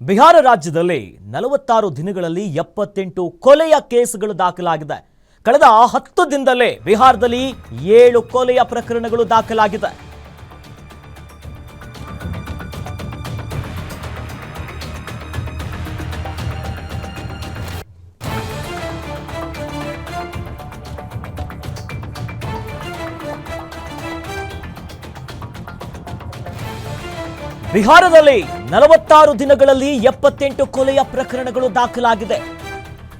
ಬಿಹಾರ ರಾಜ್ಯದಲ್ಲಿ ನಲವತ್ತಾರು ದಿನಗಳಲ್ಲಿ ಎಪ್ಪತ್ತೆಂಟು ಕೊಲೆಯ ಕೇಸುಗಳು ದಾಖಲಾಗಿದೆ. ಕಳೆದ ಹತ್ತು ದಿನದಲ್ಲೇ ಬಿಹಾರದಲ್ಲಿ ಏಳು ಕೊಲೆಯ ಪ್ರಕರಣಗಳು ದಾಖಲಾಗಿದೆ. ಬಿಹಾರದಲ್ಲಿ ನಲವತ್ತಾರು ದಿನಗಳಲ್ಲಿ ಎಪ್ಪತ್ತೆಂಟು ಕೊಲೆಯ ಪ್ರಕರಣಗಳು ದಾಖಲಾಗಿದೆ.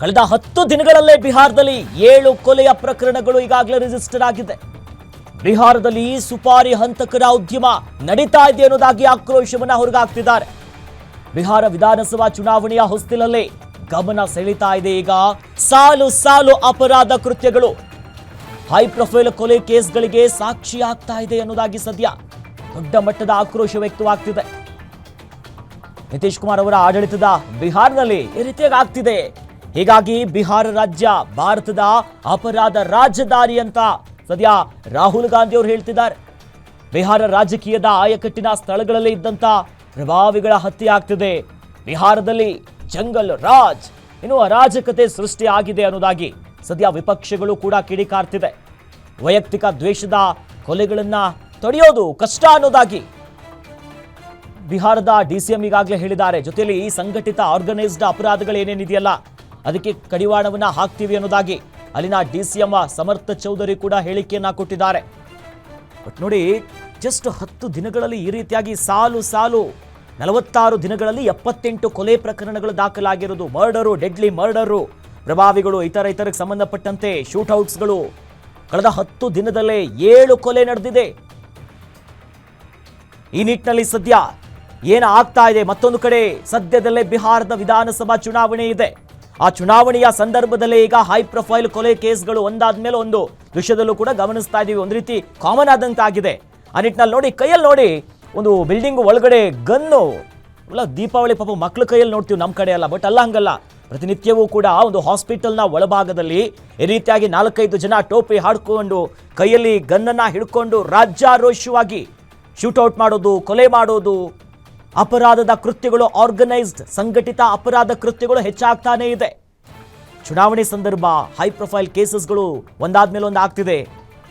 ಕಳೆದ ಹತ್ತು ದಿನಗಳಲ್ಲೇ ಬಿಹಾರದಲ್ಲಿ ಏಳು ಕೊಲೆಯ ಪ್ರಕರಣಗಳು ಈಗಾಗಲೇ ರಿಜಿಸ್ಟರ್ ಆಗಿದೆ. ಬಿಹಾರದಲ್ಲಿ ಸುಪಾರಿ ಹಂತಕರ ಉದ್ಯಮ ನಡೀತಾ ಇದೆ ಅನ್ನೋದಾಗಿ ಆಕ್ರೋಶವನ್ನ ಹೊರಗಾಗ್ತಿದ್ದಾರೆ ಬಿಹಾರ ವಿಧಾನಸಭಾ ಚುನಾವಣೆಯ ಹೊಸ್ತಿಲಲ್ಲಿ ಗಮನ ಸೆಳೀತಾ ಇದೆ ಈಗ ಸಾಲು ಸಾಲು ಅಪರಾಧ ಕೃತ್ಯಗಳು. ಹೈ ಪ್ರೊಫೈಲ್ ಕೊಲೆ ಕೇಸ್ಗಳಿಗೆ ಸಾಕ್ಷಿ ಆಗ್ತಾ ಇದೆ ಅನ್ನೋದಾಗಿ ಸದ್ಯ ದೊಡ್ಡ ಮಟ್ಟದ ಆಕ್ರೋಶ ವ್ಯಕ್ತವಾಗ್ತಿದೆ. ನಿತೀಶ್ ಕುಮಾರ್ ಅವರ ಆಡಳಿತದ ಬಿಹಾರದಲ್ಲಿ ಈ ರೀತಿಯಾಗಿ ಆಗ್ತಿದೆ ಹೀಗಾಗಿ ಬಿಹಾರ ರಾಜ್ಯ ಭಾರತದ ಅಪರಾಧ ರಾಜಧಾನಿ ಅಂತ ಸದ್ಯ ರಾಹುಲ್ ಗಾಂಧಿ ಅವರು ಹೇಳ್ತಿದ್ದಾರೆ. ಬಿಹಾರ ರಾಜಕೀಯದ ಆಯಕಟ್ಟಿನ ಸ್ಥಳಗಳಲ್ಲಿ ಇದ್ದಂತ ಪ್ರಭಾವಿಗಳ ಹತ್ಯೆ ಆಗ್ತಿದೆ. ಬಿಹಾರದಲ್ಲಿ ಜಂಗಲ್ ರಾಜ್ ಇನ್ನು ಅರಾಜಕತೆ ಸೃಷ್ಟಿ ಆಗಿದೆ ಅನ್ನೋದಾಗಿ ಸದ್ಯ ವಿಪಕ್ಷಗಳು ಕೂಡ ಕಿಡಿಕಾರ್ತಿದೆ. ವೈಯಕ್ತಿಕ ದ್ವೇಷದ ಕೊಲೆಗಳನ್ನ ತಡೆಯೋದು ಕಷ್ಟ ಅನ್ನೋದಾಗಿ ಬಿಹಾರದ ಡಿ ಸಿ ಎಂ ಈಗಾಗಲೇ ಹೇಳಿದ್ದಾರೆ. ಜೊತೆಯಲ್ಲಿ ಈ ಸಂಘಟಿತ ಆರ್ಗನೈಸ್ಡ್ ಅಪರಾಧಗಳು ಏನೇನಿದೆಯಲ್ಲ, ಅದಕ್ಕೆ ಕಡಿವಾಣವನ್ನು ಹಾಕ್ತೀವಿ ಅನ್ನೋದಾಗಿ ಅಲ್ಲಿನ D C M Samrat Choudhary ಕೂಡ ಹೇಳಿಕೆಯನ್ನ ಕೊಟ್ಟಿದ್ದಾರೆ. ಬಟ್ ನೋಡಿ ಜಸ್ಟ್ ಹತ್ತು ದಿನಗಳಲ್ಲಿ ಈ ರೀತಿಯಾಗಿ ಸಾಲು ಸಾಲು ನಲವತ್ತಾರು ದಿನಗಳಲ್ಲಿ ಎಪ್ಪತ್ತೆಂಟು ಕೊಲೆ ಪ್ರಕರಣಗಳು ದಾಖಲಾಗಿರೋದು. ಮರ್ಡರು ಡೆಡ್ಲಿ ಮರ್ಡರು, ಪ್ರಭಾವಿಗಳು ಇತರ ಇತರಕ್ಕೆ ಸಂಬಂಧಪಟ್ಟಂತೆ ಶೂಟ್ಔಟ್ಸ್ಗಳು ಕಳೆದ ಹತ್ತು ದಿನದಲ್ಲೇ ಏಳು ಕೊಲೆ ನಡೆದಿದೆ. ಈ ನಿಟ್ಟಿನಲ್ಲಿ ಸದ್ಯ ಏನು ಆಗ್ತಾ ಇದೆ? ಮತ್ತೊಂದು ಕಡೆ ಸದ್ಯದಲ್ಲೇ ಬಿಹಾರದ ವಿಧಾನಸಭಾ ಚುನಾವಣೆ ಇದೆ. ಆ ಚುನಾವಣೆಯ ಸಂದರ್ಭದಲ್ಲೇ ಈಗ ಹೈ ಪ್ರೊಫೈಲ್ ಕೊಲೆ ಕೇಸ್ಗಳು ಒಂದಾದ ಮೇಲೆ ಒಂದು. ದೃಶ್ಯದಲ್ಲೂ ಕೂಡ ಗಮನಿಸ್ತಾ ಇದ್ದೀವಿ ಒಂದು ರೀತಿ ಕಾಮನ್ ಆದಂತಾಗಿದೆ ಆ ನಿಟ್ಟಿನಲ್ಲಿ ನೋಡಿ, ಕೈಯಲ್ಲಿ ನೋಡಿ, ಒಂದು ಬಿಲ್ಡಿಂಗ್ ಒಳಗಡೆ ಗನ್ನು. ಅಲ್ಲ ದೀಪಾವಳಿ ಪಾಪ ಮಕ್ಳ ಕೈಯಲ್ಲಿ ನೋಡ್ತೀವಿ ನಮ್ಮ ಕಡೆ ಅಲ್ಲ ಬಟ್ ಅಲ್ಲ ಹಂಗಲ್ಲ. ಪ್ರತಿನಿತ್ಯವೂ ಕೂಡ ಒಂದು ಹಾಸ್ಪಿಟಲ್ನ ಒಳಭಾಗದಲ್ಲಿ ಈ ರೀತಿಯಾಗಿ ನಾಲ್ಕೈದು ಜನ ಟೋಪಿ ಹಾಡ್ಕೊಂಡು, ಕೈಯಲ್ಲಿ ಗನ್ನನ್ನ ಹಿಡ್ಕೊಂಡು ರಾಜ್ಯಾರೋಷವಾಗಿ ಶೂಟೌಟ್ ಮಾಡೋದು, ಕೊಲೆ ಮಾಡೋದು ಅಪರಾಧದ ಕೃತ್ಯಗಳು ಆರ್ಗನೈಸ್ಡ್ ಸಂಘಟಿತ ಅಪರಾಧ ಕೃತ್ಯಗಳು ಹೆಚ್ಚಾಗ್ತಾನೇ ಇದೆ. ಚುನಾವಣೆ ಸಂದರ್ಭ ಹೈ ಪ್ರೊಫೈಲ್ ಕೇಸಸ್ಗಳು ಒಂದಾದ್ಮೇಲೆ ಒಂದು ಆಗ್ತಿದೆ.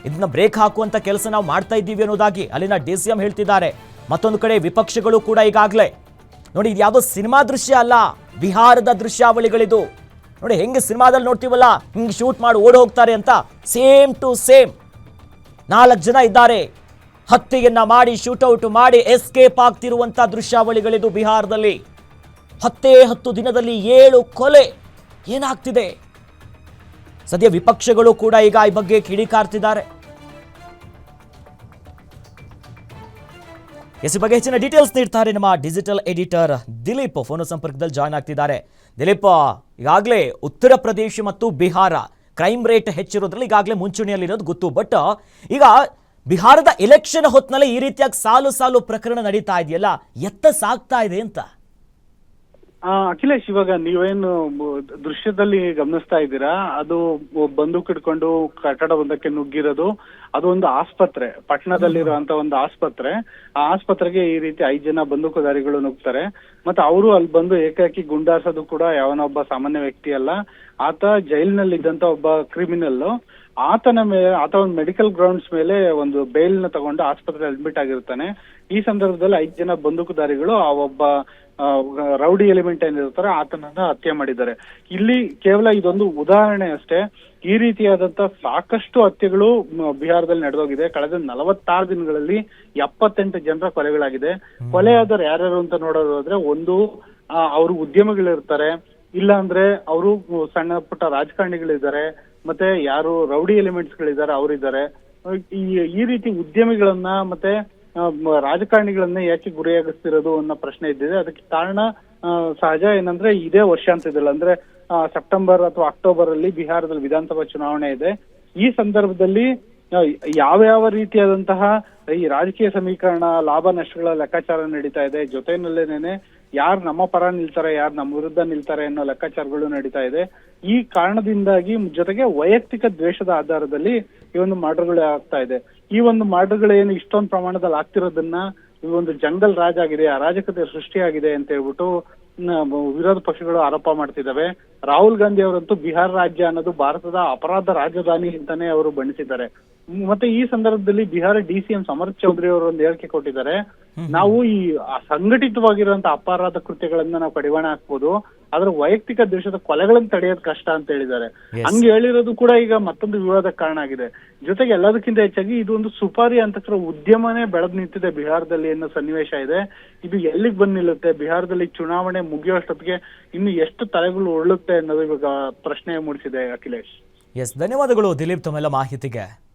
ಇದನ್ನ ಬ್ರೇಕ್ ಹಾಕುವಂತ ಕೆಲಸ ನಾವು ಮಾಡ್ತಾ ಇದ್ದೀವಿ ಅನ್ನೋದಾಗಿ ಅಲ್ಲಿನ ಡಿ ಸಿ ಎಂ ಹೇಳ್ತಿದ್ದಾರೆ. ಮತ್ತೊಂದು ಕಡೆ ವಿಪಕ್ಷಗಳು ಕೂಡ ಈಗಾಗಲೇ. ನೋಡಿ, ಇದು ಯಾವುದೋ ಸಿನಿಮಾ ದೃಶ್ಯ ಅಲ್ಲ ಬಿಹಾರದ ದೃಶ್ಯಾವಳಿಗಳಿದು. ನೋಡಿ, ಹೆಂಗೆ ಸಿನಿಮಾದಲ್ಲಿ ನೋಡ್ತೀವಲ್ಲ, ಹಿಂಗೆ ಶೂಟ್ ಮಾಡಿ ಓಡಿ ಹೋಗ್ತಾರೆ ಅಂತ ಸೇಮ್ ಟು ಸೇಮ್ ನಾಲ್ಕು ಜನ ಇದ್ದಾರೆ. ಹತ್ಯೆಯನ್ನ ಮಾಡಿ ಶೂಟೌಟ್ ಮಾಡಿ ಎಸ್ಕೇಪ್ ಆಗ್ತಿರುವಂತಹ ದೃಶ್ಯಾವಳಿಗಳಿದು ಬಿಹಾರದಲ್ಲಿ. ಹತ್ತೇ ಹತ್ತು ದಿನದಲ್ಲಿ ಏಳು ಕೊಲೆ ಏನಾಗ್ತಿದೆ? ಸದ್ಯ ವಿಪಕ್ಷಗಳು ಕೂಡ ಈಗ ಈ ಬಗ್ಗೆ ಕಿಡಿಕಾರ್ತಿದ್ದಾರೆ. ಎಸ್ ಬಗ್ಗೆ ಹೆಚ್ಚಿನ ಡೀಟೇಲ್ಸ್ ನೀಡ್ತಾರೆ ನಮ್ಮ ಡಿಜಿಟಲ್ ಎಡಿಟರ್ ದಿಲೀಪ್. ಫೋನ್ ಸಂಪರ್ಕದಲ್ಲಿ ಜಾಯ್ನ್ ಆಗ್ತಿದ್ದಾರೆ. ದಿಲೀಪ್, ಈಗಾಗಲೇ ಉತ್ತರ ಪ್ರದೇಶ ಮತ್ತು ಬಿಹಾರ ಕ್ರೈಮ್ ರೇಟ್ ಹೆಚ್ಚಿರೋದ್ರಲ್ಲಿ ಈಗಾಗಲೇ ಮುಂಚೂಣಿಯಲ್ಲಿರೋದು ಗೊತ್ತು. ಬಟ್ ಈಗ ಬಿಹಾರದ ಎಲೆಕ್ಷನ್ ಹೊತ್ತಿನಲ್ಲಿ ಈ ರೀತಿಯಾಗಿ ಸಾಲು ಸಾಲು ಪ್ರಕರಣ ನಡೀತಾ ಇದೆಯಲ್ಲ, ಎತ್ತ ಸಾಗ್ತಾ ಇದೆ ಅಂತ? ಅಖಿಲೇಶ್, ಇವಾಗ ನೀವೇನು ದೃಶ್ಯದಲ್ಲಿ ಗಮನಿಸ್ತಾ ಇದ್ದೀರಾ? ಅದು ಬಂದೂಕ್ ಹಿಡ್ಕೊಂಡು ಕಟ್ಟಡ ಒಂದಕ್ಕೆ ನುಗ್ಗಿರೋದು, ಅದು ಒಂದು ಆಸ್ಪತ್ರೆ ಪಟ್ಟಣದಲ್ಲಿರುವಂತ ಒಂದು ಆಸ್ಪತ್ರೆ. ಆ ಆಸ್ಪತ್ರೆಗೆ ಈ ರೀತಿ ಐದು ಜನ ಬಂದೂಕುದಾರಿಗಳು ನುಗ್ತಾರೆ. ಮತ್ತೆ ಅವರು ಅಲ್ಲಿ ಬಂದು ಏಕಾಕಿ ಗುಂಡಾರ್ಸೋದು ಕೂಡ ಯಾವನೊಬ್ಬ ಸಾಮಾನ್ಯ ವ್ಯಕ್ತಿ ಅಲ್ಲ. ಆತ ಜೈಲಿನಲ್ಲಿದ್ದಂತ ಒಬ್ಬ ಕ್ರಿಮಿನಲ್ ಆತನ ಮೇಲೆ ಆತ ಒಂದು ಮೆಡಿಕಲ್ ಗ್ರೌಂಡ್ಸ್ ಮೇಲೆ ಒಂದು ಬೇಲ್ನ ತಗೊಂಡು ಆಸ್ಪತ್ರೆ ಅಡ್ಮಿಟ್ ಆಗಿರ್ತಾನೆ. ಈ ಸಂದರ್ಭದಲ್ಲಿ ಐದು ಜನ ಬಂದೂಕುದಾರಿಗಳು ಆ ಒಬ್ಬ ರೌಡಿ ಎಲಿಮೆಂಟ್ ಏನಿರ್ತಾರೆ ಆತನನ್ನ ಹತ್ಯೆ ಮಾಡಿದ್ದಾರೆ. ಇಲ್ಲಿ ಕೇವಲ ಇದೊಂದು ಉದಾಹರಣೆ ಅಷ್ಟೇ. ಈ ರೀತಿಯಾದಂತ ಸಾಕಷ್ಟು ಹತ್ಯೆಗಳು ಬಿಹಾರದಲ್ಲಿ ನಡೆದೋಗಿದೆ. ಕಳೆದ ನಲವತ್ತಾರು ದಿನಗಳಲ್ಲಿ ಎಪ್ಪತ್ತೆಂಟು ಜನರ ಕೊಲೆಗಳಾಗಿದೆ. ಕೊಲೆಯಾದವ್ರು ಯಾರ್ಯಾರು ಅಂತ ನೋಡೋದಾದ್ರೆ ಒಂದು ಆ, ಅವರು ಉದ್ಯಮಿಗಳಿರ್ತಾರೆ. ಇಲ್ಲ ಅಂದ್ರೆ ಅವರು ಸಣ್ಣ ಪುಟ್ಟ ರಾಜಕಾರಣಿಗಳಿದ್ದಾರೆ. ಮತ್ತೆ ಯಾರು ರೌಡಿ ಎಲಿಮೆಂಟ್ಸ್ ಗಳಿದ್ದಾರೆ ಅವರಿದ್ದಾರೆ. ಈ ರೀತಿ ಉದ್ಯಮಿಗಳನ್ನ ಮತ್ತೆ ರಾಜಕಾರಣಿಗಳನ್ನ ಯಾಕೆ ಗುರಿಯಾಗಿಸ್ತಿರೋದು ಅನ್ನೋ ಪ್ರಶ್ನೆ ಇದ್ದಿದೆ. ಅದಕ್ಕೆ ಕಾರಣ ಸಹಜ ಏನಂದ್ರೆ ಇದೇ ವರ್ಷ ಅಂತ ಇದಿಲ್ಲ ಅಂದ್ರೆ ಸೆಪ್ಟೆಂಬರ್ ಅಥವಾ ಅಕ್ಟೋಬರ್ ಅಲ್ಲಿ ಬಿಹಾರದಲ್ಲಿ ವಿಧಾನಸಭಾ ಚುನಾವಣೆ ಇದೆ. ಈ ಸಂದರ್ಭದಲ್ಲಿ ಯಾವ ಯಾವ ರೀತಿಯಾದಂತಹ ಈ ರಾಜಕೀಯ ಸಮೀಕರಣ, ಲಾಭ, ನಷ್ಟಗಳ ಲೆಕ್ಕಾಚಾರ ನಡೀತಾ ಇದೆ ಜೊತೆನಲ್ಲೇನೆ ಯಾರು ನಮ್ಮ ಪರ ನಿಲ್ತಾರೆ, ಯಾರು ನಮ್ಮ ವಿರುದ್ಧ ನಿಲ್ತಾರೆ ಅನ್ನೋ ಲೆಕ್ಕಾಚಾರಗಳು ನಡೀತಾ ಇದೆ. ಈ ಕಾರಣದಿಂದಾಗಿ ಜೊತೆಗೆ ವೈಯಕ್ತಿಕ ದ್ವೇಷದ ಆಧಾರದಲ್ಲಿ ಈ ಒಂದು ಮರ್ಡರ್ಗಳು ಆಗ್ತಾ ಇದೆ. ಈ ಒಂದು ಮರ್ಡರ್ಗಳು ಏನು ಇಷ್ಟೊಂದು ಪ್ರಮಾಣದಲ್ಲಿ ಆಗ್ತಿರೋದನ್ನ ಈ ಒಂದು ಜಂಗಲ್ ರಾಜ್ ಆಗಿದೆ, ಅರಾಜಕತೆ ಸೃಷ್ಟಿಯಾಗಿದೆ ಅಂತ ಹೇಳ್ಬಿಟ್ಟು ವಿರೋಧ ಪಕ್ಷಗಳು ಆರೋಪ ಮಾಡ್ತಿದ್ದಾವೆ. ರಾಹುಲ್ ಗಾಂಧಿ ಅವರಂತೂ ಬಿಹಾರ ರಾಜ್ಯ ಅನ್ನೋದು ಭಾರತದ ಅಪರಾಧ ರಾಜಧಾನಿ ಅಂತಾನೆ ಅವರು ಬಣ್ಣಿಸಿದ್ದಾರೆ. ಮತ್ತೆ ಈ ಸಂದರ್ಭದಲ್ಲಿ Bihar D C M Samrat Choudhary ಅವರು ಒಂದು ಹೇಳಿಕೆ ಕೊಟ್ಟಿದ್ದಾರೆ. ನಾವು ಈ ಸಂಘಟಿತವಾಗಿರುವಂತಹ ಸಂಘಟಿತವಾಗಿರುವಂತ ಅಪರಾಧ ಕೃತ್ಯಗಳನ್ನ ನಾವು ಕಡಿವಾಣ ಹಾಕ್ಬೋದು. ಆದ್ರೆ ವೈಯಕ್ತಿಕ ದೇಶದ ಕೊಲೆಗಳನ್ನು ತಡೆಯೋದು ಕಷ್ಟ ಅಂತ ಹೇಳಿದ್ದಾರೆ. ಹಂಗೆ ಹೇಳಿರೋದು ಕೂಡ ಈಗ ಮತ್ತೊಂದು ವಿವಾದಕ್ಕೆ ಕಾರಣ ಆಗಿದೆ. ಜೊತೆಗೆ ಎಲ್ಲದಕ್ಕಿಂತ ಹೆಚ್ಚಾಗಿ ಇದು ಒಂದು ಸುಪಾರಿ ಅಂತ ಉದ್ಯಮನೇ ಬೆಳೆದ್ ನಿಂತಿದೆ ಬಿಹಾರದಲ್ಲಿ ಅನ್ನೋ ಸನ್ನಿವೇಶ ಇದೆ. ಇದು ಎಲ್ಲಿಗೆ ಬಂದ್ ನಿಲ್ಲುತ್ತೆ? ಬಿಹಾರದಲ್ಲಿ ಚುನಾವಣೆ ಮುಗಿಯೋಷ್ಟೊತ್ತಿಗೆ ಇನ್ನು ಎಷ್ಟು ತಲೆಗಳು ಉರುಳುತ್ತೆ? ಅನ್ನೋದು ಇವಾಗ ಪ್ರಶ್ನೆ ಮೂಡಿಸಿದೆ ಅಖಿಲೇಶ್. ಎಸ್ ಧನ್ಯವಾದಗಳು ದಿಲೀಪ್ ತಮ್ಮೆಲ್ಲ ಮಾಹಿತಿಗೆ.